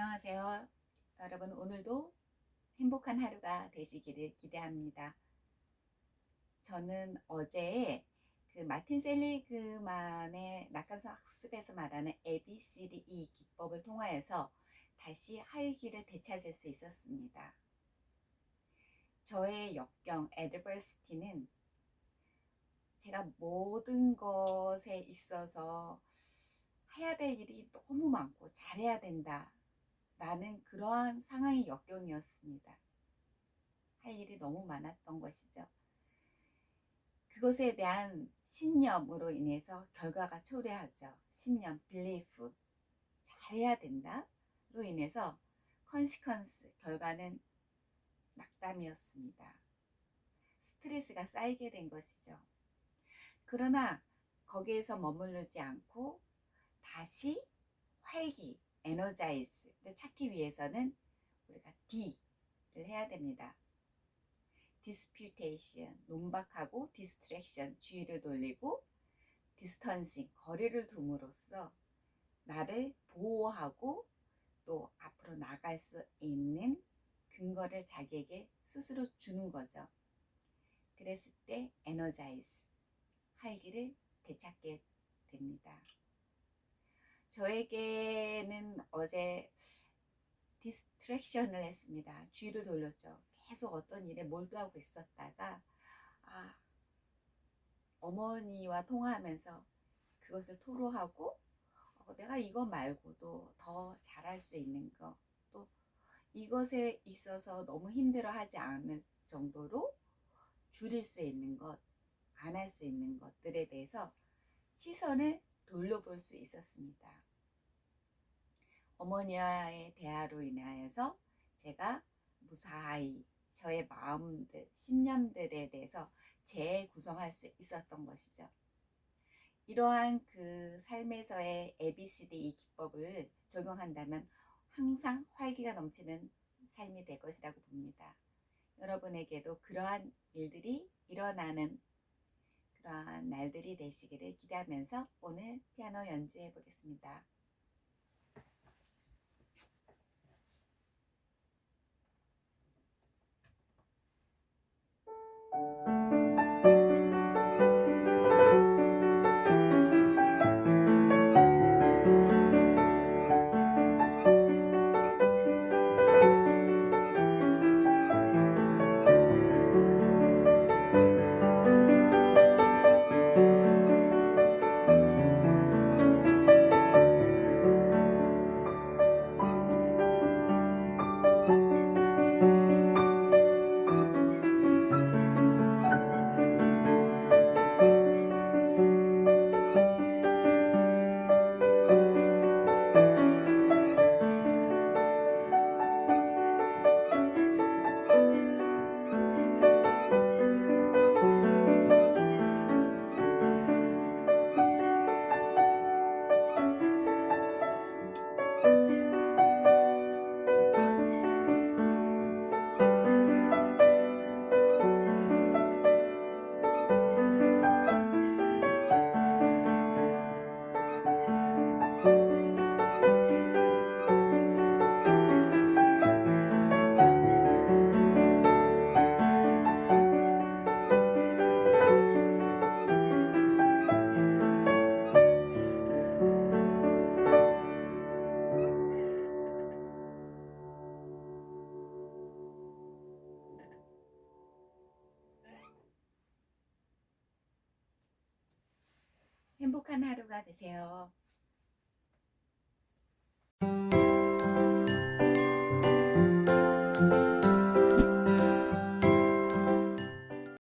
안녕하세요. 여러분, 오늘도 행복한 하루가 되시기를 기대합니다. 저는 어제 그 마틴 셀리그만의 낙관서 학습에서 말하는 ABCDE 기법을 통하여서 다시 활기를 되찾을 수 있었습니다. 저의 역경, adversity는 제가 모든 것에 있어서 해야 될 일이 너무 많고 잘해야 된다. 라는 그러한 상황의 역경이었습니다. 할 일이 너무 많았던 것이죠. 그것에 대한 신념으로 인해서 결과가 초래하죠. 신념, belief. 잘해야 된다.로 인해서 consequence, 결과는 낙담이었습니다. 스트레스가 쌓이게 된 것이죠. 그러나 거기에서 머무르지 않고 다시 활기, 에너자이즈를 찾기 위해서는 우리가 D를 해야 됩니다. disputation, 논박하고 distraction, 주의를 돌리고 distancing, 거리를 둠으로써 나를 보호하고 또 앞으로 나갈 수 있는 근거를 자기에게 스스로 주는 거죠. 그랬을 때 energize, 활기를 되찾게 됩니다. 저에게는 어제 디스트랙션을 했습니다. 주의를 돌렸죠. 계속 어떤 일에 몰두하고 있었다가 아 어머니와 통화하면서 그것을 토로하고 어, 내가 이거 말고도 더 잘할 수 있는 거 또 이것에 있어서 너무 힘들어하지 않을 정도로 줄일 수 있는 것, 안 할 수 있는 것들에 대해서 시선을 돌려볼 수 있었습니다. 어머니와의 대화로 인하여서 제가 무사히 저의 마음들, 신념들에 대해서 재구성할 수 있었던 것이죠. 이러한 그 삶에서의 ABCD 이 기법을 적용한다면 항상 활기가 넘치는 삶이 될 것이라고 봅니다. 여러분에게도 그러한 일들이 일어나는 그러한 날들이 되시기를 기대하면서 오늘 피아노 연주해 보겠습니다. 행복한 하루가 되세요.